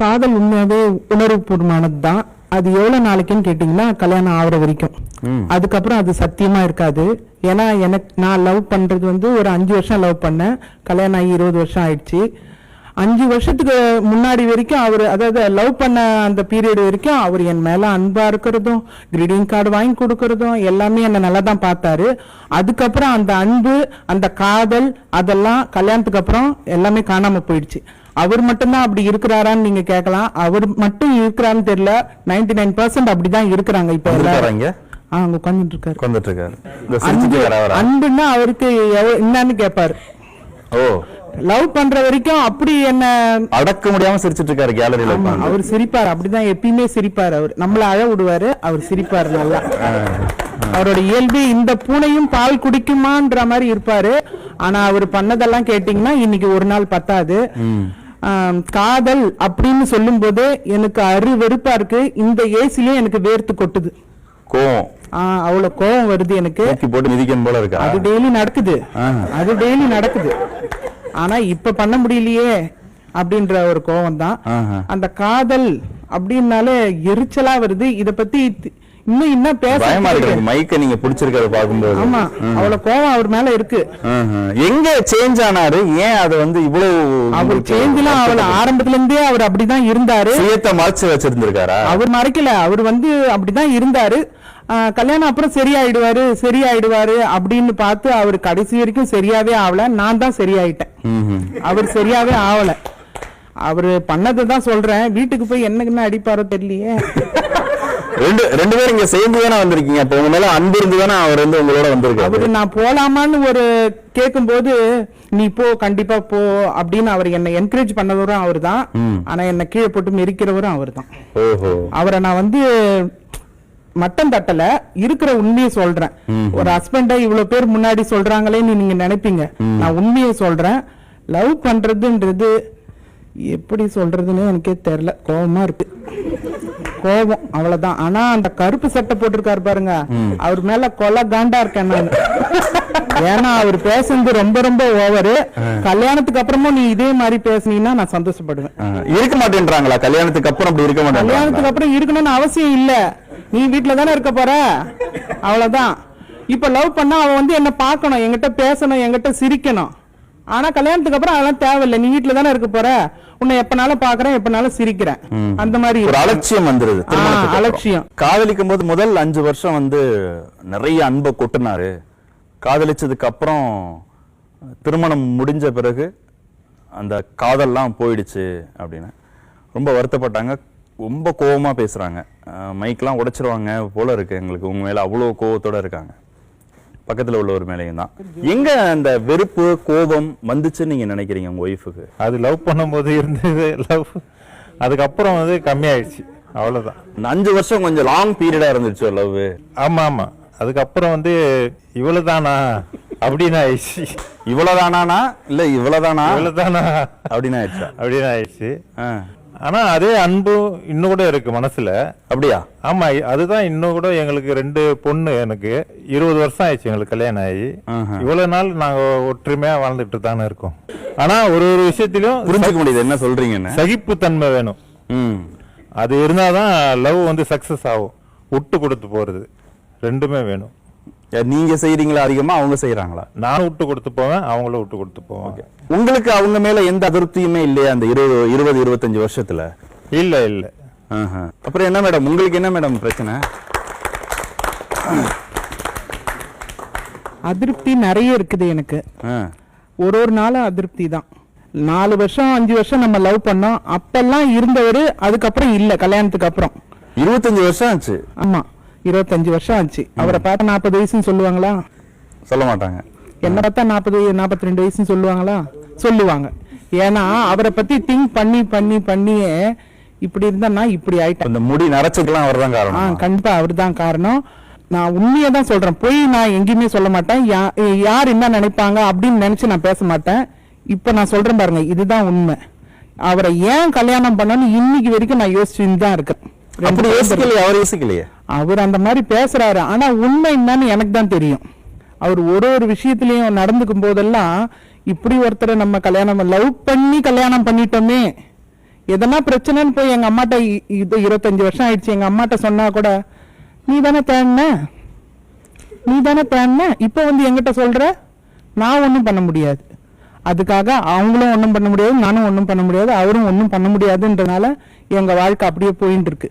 காதல் உண்மையாவே உணர்வுபூர்வமானது தான் அது எவ்வளவு நாளைக்குன்னு கேட்டீங்கன்னா கல்யாணம் ஆகுற வரைக்கும். அதுக்கப்புறம் அது சத்தியமா இருக்காது. ஏன்னா எனக்கு நான் லவ் பண்றது வந்து ஒரு அஞ்சு வருஷம் லவ் பண்ணேன். கல்யாணம் ஆகி இருபது வருஷம் ஆயிடுச்சு. அஞ்சு வருஷத்துக்கு முன்னாடி வரைக்கும் அவர் அதாவது லவ் பண்ண அந்த பீரியட் வரைக்கும் அவர் என் மேல அன்பா இருக்கிறதும் கிரீடிங் கார்டு வாங்கி கொடுக்கறதும் எல்லாமே என்ன நல்லா தான் பார்த்தாரு. அதுக்கப்புறம் அந்த அன்பு அந்த காதல் அதெல்லாம் கல்யாணத்துக்கு அப்புறம் எல்லாமே காணாம போயிடுச்சு. அவர் மட்டும்தான் அப்படி இருக்கிறாரான்னு நீங்க கேட்கலாம். அவர் மட்டும் இருக்கிறான்னு தெரியல. 99% நைன் பர்சன்ட் அப்படிதான் இருக்கிறாங்க இப்ப எல்லாரும். அங்க உட்காந்துட்டு இருக்காரு உட்காந்துட்டு இருக்காரு அன்புன்னா அவருக்கு என்னன்னு கேட்பாரு. ஓ. லவ் பண்ற வரைக்கும் அப்படி என்ன? அடக்க முடியாம சிரிச்சிட்டு இருக்காரு கேலரியில அவர் சிரிப்பார். அப்படிதான் எப்பயுமே சிரிப்பார் அவர். நம்மள அழ விடுவாரு அவர் சிரிப்பார் நல்லா. அவரோட இயல்பு இந்த பூனையும் பால் குடிக்குமான்ற மாதிரி இருப்பாரு. ஆனா அவர் பண்ணதெல்லாம் கேட்டீங்கன்னா இன்னைக்கு ஒரு நாள் பத்தாது. காதல் அப்படின்னு சொல்லும் போது எனக்கு அரு வெறுப்பா இருக்கு. இந்த ஏசிலயும் எனக்கு வேர்த்து கொட்டுது. கோவம். அவ்வளவு கோவம் வருது எனக்கு. போட்டு மிதிக்கணும் போல இருக்கா? அது டெய்லி நடக்குது. அது டெய்லி நடக்குது. ஆனா இப்ப பண்ண முடியலையே அப்படின்ற ஒரு கோவம் தான். அந்த காதல் அப்படின்னாலே எரிச்சலா வருது. இத பத்தி இன்னும் இன்னும் பேச பயமா இருக்கு. மைக்க நீங்க பிடிச்சிருக்கிறத பாக்கும்போது ஆமா அவ்வளவு கோவம் அவர் மேல இருக்கு. எங்க சேஞ்ச் ஆனாரு? ஏன் அது வந்து இவ்வளவு அவர் உங்களுக்கு சேஞ்செல்லாம் அவர் ஆரம்பத்துல இருந்தே அவர் அப்படிதான் இருந்தாரு. சுயத்தை மறைச்சு வச்சிருந்திருக்காரா? அவர் மறைக்கல. அவர் வந்து அப்படிதான் இருந்தாரு. கல்யாணம் அப்புறம் சரியாயிடுவாரு சரியாயிடுவாரு அப்படின்னு பார்த்து அவர் கடைசி வரைக்கும் சரியாவே ஆகல. நான் தான் சரியாயிட்டேன். அவர் சரியாவே ஆகல. அவரு பண்ணதை தான் சொல்றேன். வீட்டுக்கு போய் என்னக்குன்னு அடிப்பாரோ தெரியலையே. ரெண்டு ரெண்டு பேரும் இங்க சேர்ந்து தானே வந்திருக்கீங்க. அப்ப உங்க மேல அன்பு இருந்து தானே அவர் வந்து உங்களோட வந்திருக்காரு. அவரு நான் போலாமான்னு ஒரு கேட்கும்போது நீ போ கண்டிப்பா போ அப்படின்னு அவர் என்னை என்கரேஜ் பண்ணவரும் அவர் தான் ஆனா என்னை கீழே போட்டு மெரிக்கிறவரும் அவர் தான் ஓஹோ. அவரை நான் வந்து மட்டம் தட்டல. இருக்கிற உண்மையை சொல்றேன். ஒரு ஹஸ்பண்ட இவ்வளவு பேர் முன்னாடி சொல்றாங்களேன்னு நீங்க நினைப்பீங்க. நான் உண்மையை சொல்றேன். லவ் பண்றதுன்றது எப்படி சொல்றதுன்னு எனக்கே தெரியல. கோபமா இருக்கு. கோபம் அவ்வளவுதான். ஆனா அந்த கருப்பு சட்டை போட்டிருக்காரு பாருங்க. அவர் மேல கொலை காண்டா இருக்கேன் நான். ஏன்னா அவர் பேசுனது ரொம்ப ரொம்ப ஓவரு கல்யாணத்துக்கு அப்புறமும் நீ இதே மாதிரி பேசுனீங்கன்னா நான் சந்தோஷப்படுவேன். இருக்க மாட்டேன்றாங்களா? கல்யாணத்துக்கு அப்புறம் அப்படி இருக்க மாட்டேன்றாங்களா? கல்யாணத்துக்கு அப்புறம் இருக்கணும்னு அவசியம் இல்ல. நீ வீட்ல தானே இருக்க போற? அவ்வளவுதான். இப்ப லவ் பண்ணா அவன் வந்து என்ன பார்க்கணும். என்கிட்ட பேசணும் என்கிட்ட சிரிக்கணும். ஆனா கல்யாணத்துக்கு அப்புறம் அதெல்லாம் தேவையில்லை. நீ வீட்ல தானே இருக்க போற? உன்னை எப்பனாலும் பாக்குறேன் எப்பனாலும் சிரிக்கிறேன். அந்த மாதிரி ஒரு. அலட்சியம் வந்துருது. அலட்சியம். காதலிக்கும் போது முதல் அஞ்சு வருஷம் வந்து நிறைய அன்பை கொட்டினாரு. காதலிச்சதுக்கு அப்புறம் திருமணம் முடிஞ்ச பிறகு அந்த காதல்லாம் போயிடுச்சு அப்படின்னு. ரொம்ப வருத்தப்பட்டாங்க. ரொம்ப கோவமா பேசுறாங்க. அஹ் மைக்லாம் உடைச்சிருவாங்க போல இருக்கு எங்களுக்கு. உங்க மேல அவ்வளவு கோவத்தோட இருக்காங்க. பக்கத்துல உள்ளவர் மேலேயும் தான். எங்க அந்த வெறுப்பு கோபம் வந்துச்சுன்னு நீங்க நினைக்கிறீங்க உங்க ஒய்ஃபுக்கு அது லவ் பண்ணும்போது இருந்தது லவ் அதுக்கப்புறம் வந்து கம்மியாயிடுச்சு அவ்வளவுதான். இந்த அஞ்சு வருஷம் கொஞ்சம் லாங் பீரியடா இருந்துச்சு லவ் ஆமா ஆமா. அதுக்கப்புறம் வந்து இவ்வளவுதானா அப்படின்னு ஆயிடுச்சு. இவ்வளவுதானா இல்ல இவ்வளவுதானா? இவ்வளவுதானா? அப்படின்னு ஆயிடுச்சா? அப்படின்னு ஆயிடுச்சு. ஆ. ஆனா அதே அன்பு இன்னும் கூட இருக்கு மனசுல. அப்படியா? ஆமா அதுதான் இன்னும் கூட எங்களுக்கு ரெண்டு பொண்ணு எனக்கு. இருபது வருஷம் ஆயிடுச்சு எங்களுக்கு கல்யாணம் ஆகி. ஆஹா. இவ்வளவு நாள் நாங்க ஒற்றுமையா வாழ்ந்துட்டு தானே இருக்கோம். ஆனா ஒரு ஒரு விஷயத்திலும் புரிஞ்சுக்க முடியுது என்ன சொல்றீங்கன்னு. சகிப்புத்தன்மை வேணும். ம். அது இருந்தாதான் லவ் வந்து சக்சஸ் ஆகும். விட்டு கொடுத்து போறது ரெண்டுமே வேணும். யார் நீங்க செய்றீங்களா அதிகமா? அவங்க செய்யறாங்களா நானும் விட்டு கொடுத்து போவேன் அவங்களும் விட்டு கொடுத்து போவாங்க உங்களுக்கு அவங்க மேல எந்த அதிருப்தியுமே இல்லையா அந்த இருபது இருபது இருபத்தஞ்சு வருஷத்துல? இல்ல இல்ல. அப்புறம் என்ன மேடம்? உங்களுக்கு என்ன மேடம் பிரச்சனை? அதிருப்தி நிறைய இருக்குது எனக்கு. ஆ. ஒரு ஒரு நாளும் அதிருப்தி தான். நாலு வருஷம் அஞ்சு வருஷம் நம்ம லவ் பண்ணோம். அப்பெல்லாம் இருந்தவரு அதுக்கப்புறம் இல்ல கல்யாணத்துக்கு அப்புறம். இருபத்தஞ்சு வருஷம் ஆச்சு. ஆமா. இருபத்தஞ்சு வருஷம் ஆச்சு. அவரை பார்த்தா நாற்பது வயசுன்னு சொல்லுவாங்களா? சொல்ல மாட்டாங்க. என்ன பார்த்தா நாற்பது நாற்பத்தி ரெண்டு வயசுன்னு சொல்லுவாங்களா? சொல்லுவாங்க. ஏன்னா அவரை பத்தி திங்க் பண்ணி பண்ணி பண்ணியே இப்படி இருந்தா இப்படி ஆயிட்டேன். இந்த முடி நரைச்சதுக்கெல்லாம் அவர் தான் காரணம் கண்டிப்பா அவர்தான் காரணம். நான் உண்மையை தான் சொல்றேன். போய் நான் எங்கேயுமே சொல்ல மாட்டேன். யார் என்ன நினைப்பாங்க அப்படின்னு நினைச்சு நான் பேச மாட்டேன். இப்ப நான் சொல்றேன் பாருங்க இதுதான் உண்மை. அவரை ஏன் கல்யாணம் பண்ணணும்னு இன்னைக்கு வரைக்கும் நான் யோசிச்சுட்டு தான் இருக்கேன். அவர் யோசிக்கலையே? அவர் அந்த மாதிரி பேசுறாரு. ஆனா உண்மை என்னன்னு எனக்கு தான் தெரியும். அவர் ஒரு ஒரு விஷயத்துலையும் நடந்துக்கும் போதெல்லாம் இப்படி ஒருத்தரை நம்ம கல்யாணம் லவ் பண்ணி கல்யாணம் பண்ணிட்டோமே. எதனா பிரச்சனைன்னு போய் எங்க அம்மாட்ட இது இருபத்தஞ்சு வருஷம் ஆயிடுச்சு. எங்க அம்மாட்ட சொன்னா கூட நீ தானே தேடின நீ தானே தேடின இப்போ வந்து எங்கிட்ட சொல்ற? நான் ஒன்றும் பண்ண முடியாது. அதுக்காக அவங்களும் ஒன்றும் பண்ண முடியாது நானும் ஒன்றும் பண்ண முடியாது அவரும் ஒன்றும் பண்ண முடியாதுன்றனால எங்க வாழ்க்கை அப்படியே போயின்னு இருக்கு